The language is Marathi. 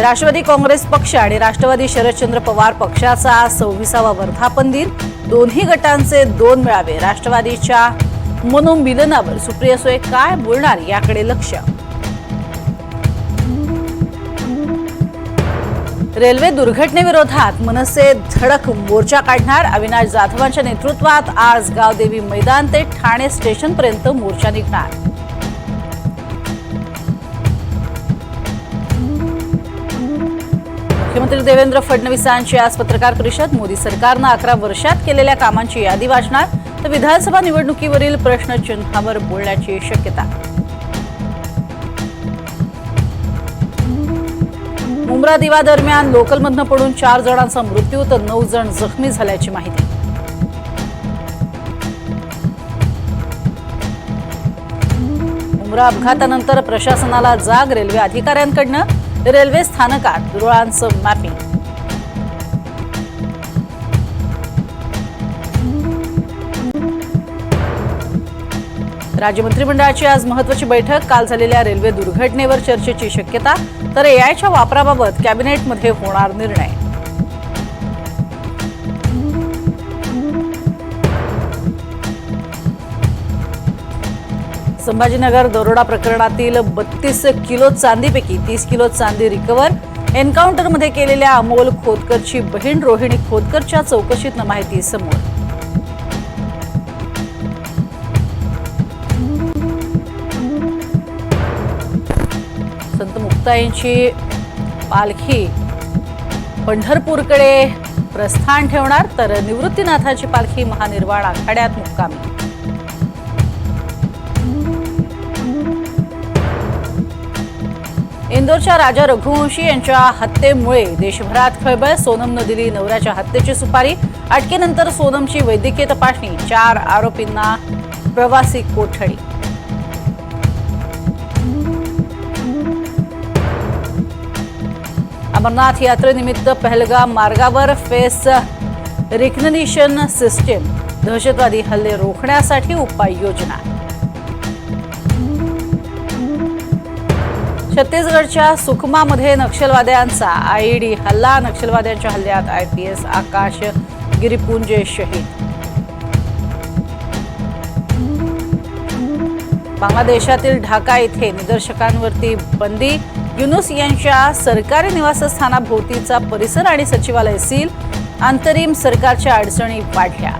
राष्ट्रवादी काँग्रेस पक्ष आणि राष्ट्रवादी शरदचंद्र पवार पक्षाचा सव्वीसावा वर्धापन दिन. दोन्ही गटांचे दोन मेळावे राष्ट्रवादीच्या मनोमिलनावर. सुप्रिया सुळे काय बोलणार याकडे लक्ष. रेल्वे दुर्घटनेविरोधात मनसे धडक मोर्चा काढणार. अविनाश जाधवांच्या नेतृत्वात आज गावदेवी मैदान ते ठाणे स्टेशनपर्यंत मोर्चा निघणार. मुख्यमंत्री देवेंद्र फडणवीसांची आज पत्रकार परिषद. मोदी सरकारनं अकरा वर्षात केलेल्या कामांची यादी वाचणार. तर विधानसभा निवडणुकीवरील प्रश्नचिन्हावर बोलण्याची शक्यता. मुंब्रा दिवा दरम्यान लोकलमधनं पडून चार जणांचा मृत्यू तर नऊ जण जखमी झाल्याची माहिती. मुंब्रा अपघातानंतर प्रशासनाला जाग रेल्वे अधिकाऱ्यांकडनं रेल्वे स्थानकात रुळांचं मॅपिंग. राज्य मंत्रिमंडळाची आज महत्वाची बैठक. काल झालेल्या रेल्वे दुर्घटनेवर चर्चेची शक्यता तर एआयच्या वापराबाबत कॅबिनेटमध्ये होणार निर्णय. संभाजीनगर दरोडा प्रकरणातील बत्तीस किलो चांदीपैकी तीस किलो चांदी रिकव्हर एन्काउंटरमध्ये केलेल्या अमोल खोतकरची बहीण रोहिणी खोतकरच्या चौकशीतनं माहिती समोर. संत मुक्ताईंची पालखी पंढरपूरकडे प्रस्थान ठेवणार तर निवृत्तीनाथाची पालखी महानिर्वाण आखाड्यात मुक्कामी. इंदोरच्या राजा रघुवंशी यांच्या हत्येमुळे देशभरात खळबळ सोनमनं दिली नवऱ्याच्या हत्येची सुपारी अटकेनंतर सोनमची वैद्यकीय तपासणी चार आरोपींना प्रवासी कोठडी. अमरनाथ यात्रेनिमित्त पहलगाम मार्गावर फेस रिकग्निशन सिस्टीम दहशतवादी हल्ले रोखण्यासाठी उपाययोजना. छत्तीसगडच्या सुकमामध्ये नक्षलवाद्यांचा आयईडी हल्ला. नक्षलवाद्यांच्या हल्ल्यात I P S Akash Giripunje शहीद. बांगलादेशातील ढाका येथे निदर्शकांवरती बंदी. युनुस यांच्या सरकारी निवासस्थानाभोवतीचा परिसर आणि सचिवालय सील. अंतरिम सरकारच्या अडचणी वाढल्या.